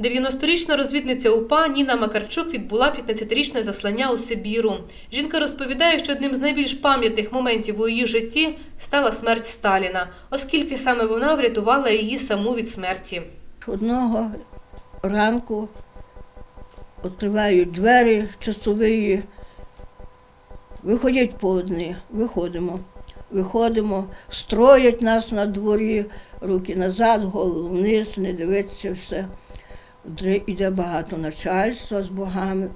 90-річна розвідниця УПА Ніна Макарчук відбула 15-річне заслання у Сибіру. Жінка розповідає, що одним з найбільш пам'ятних моментів у її житті стала смерть Сталіна, оскільки саме вона врятувала її саму від смерті. Одного ранку відкривають двері часові, виходять по одні, виходимо. Виходимо, строять нас на дворі, руки назад, голову вниз, не дивиться все. Дре- Іде багато начальства з, богами,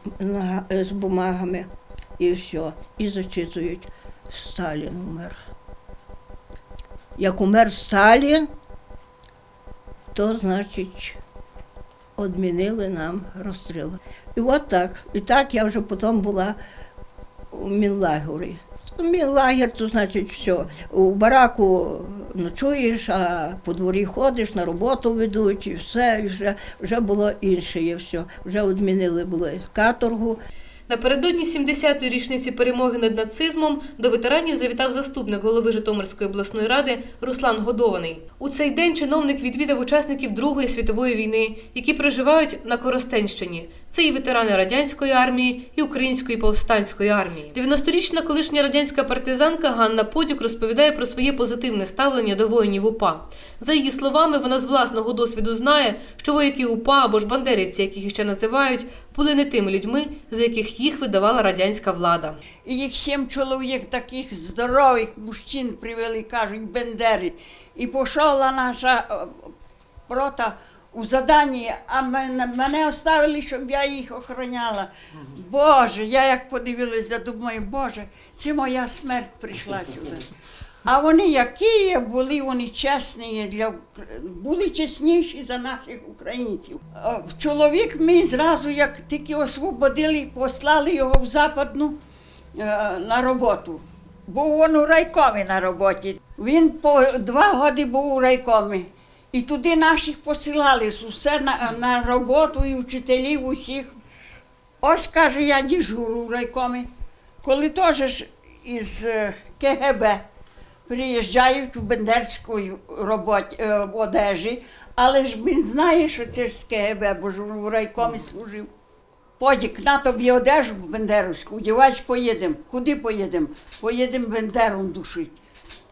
з бумагами і все. І зачитують Сталін умер. Як умер Сталін, то значить відмінили нам розстріл. І от так. І так я вже потім була у Мінлагері. Мінлагер, то значить все. У бараку ночуєш, а по дворі ходиш, на роботу ведуть і все, і вже, вже було інше, і все. Вже відмінили були каторгу. Напередодні 70-ї річниці перемоги над нацизмом до ветеранів завітав заступник голови Житомирської обласної ради Руслан Годований. У цей день чиновник відвідав учасників Другої світової війни, які проживають на Коростенщині. Це і ветерани радянської армії, і української повстанської армії. 90-річна колишня радянська партизанка Ганна Подюк розповідає про своє позитивне ставлення до воїнів УПА. За її словами, вона з власного досвіду знає, що вояки УПА або ж бандерівці, яких ще називають, були не тими людьми, за яких їх видавала радянська влада. І їх сім чоловік таких здорових мужчин привели, кажуть, бендери. І пішла наша е, рота у заданні, а мене, мене оставили, щоб я їх охороняла. Боже, я як подивилася, думаю, Боже, це моя смерть прийшла сюди. А вони які були вони чесні, для, були чесніші за наших українців. Чоловік мій зразу, як тільки освободили, послали його в западну е, на роботу. Був він у райкомі на роботі. Він по два роки був у райкомі. І туди наших посилали усе на, на роботу і вчителів усіх. Ось каже, я дежурю в райкомі. Коли теж із е, КГБ приїжджають в бендерської роботі, е, в одежі, але ж він знає, що це ж з КГБ, бо ж він в райкомі служив. Подік, на тобі одежу в бендеровську, одівайся, поїдемо. Куди поїдемо? Поїдемо бендером душить.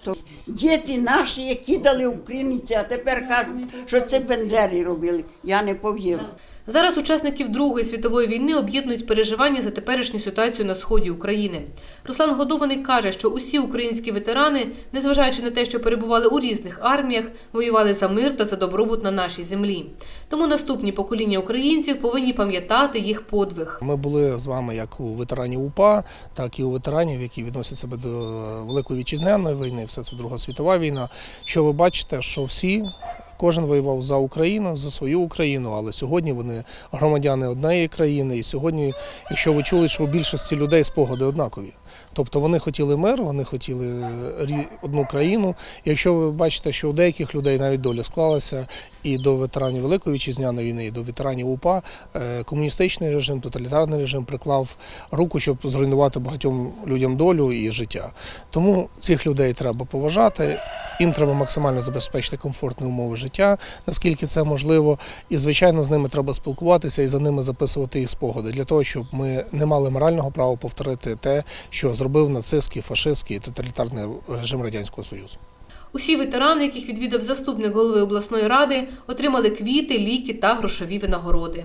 То діти наші, які дали українці, а тепер кажуть, що це бендери робили. Я не повірю. Зараз учасників Другої світової війни об'єднують переживання за теперішню ситуацію на сході України. Руслан Годований каже, що усі українські ветерани, незважаючи на те, що перебували у різних арміях, воювали за мир та за добробут на нашій землі. Тому наступні покоління українців повинні пам'ятати їх подвиг. Ми були з вами як у ветеранів УПА, так і у ветеранів, які відносять себе до Великої вітчизняної війни, все це Друга світова війна. Що ви бачите, що всі, кожен воював за Україну, за свою Україну, але сьогодні вони громадяни однієї країни. І сьогодні, якщо ви чули, що у більшості людей спогади однакові. Тобто вони хотіли мир, вони хотіли одну країну. Якщо ви бачите, що у деяких людей навіть доля склалася і до ветеранів Великої вітчизняної війни, і до ветеранів УПА, е, комуністичний режим, тоталітарний режим приклав руку, щоб зруйнувати багатьом людям долю і життя. Тому цих людей треба поважати. Їм треба максимально забезпечити комфортні умови життя, наскільки це можливо. І, звичайно, з ними треба спілкуватися і за ними записувати їх спогади для того, щоб ми не мали морального права повторити те, що зробив нацистський, фашистський тоталітарний режим Радянського Союзу. Усі ветерани, яких відвідав заступник голови обласної ради, отримали квіти, ліки та грошові винагороди.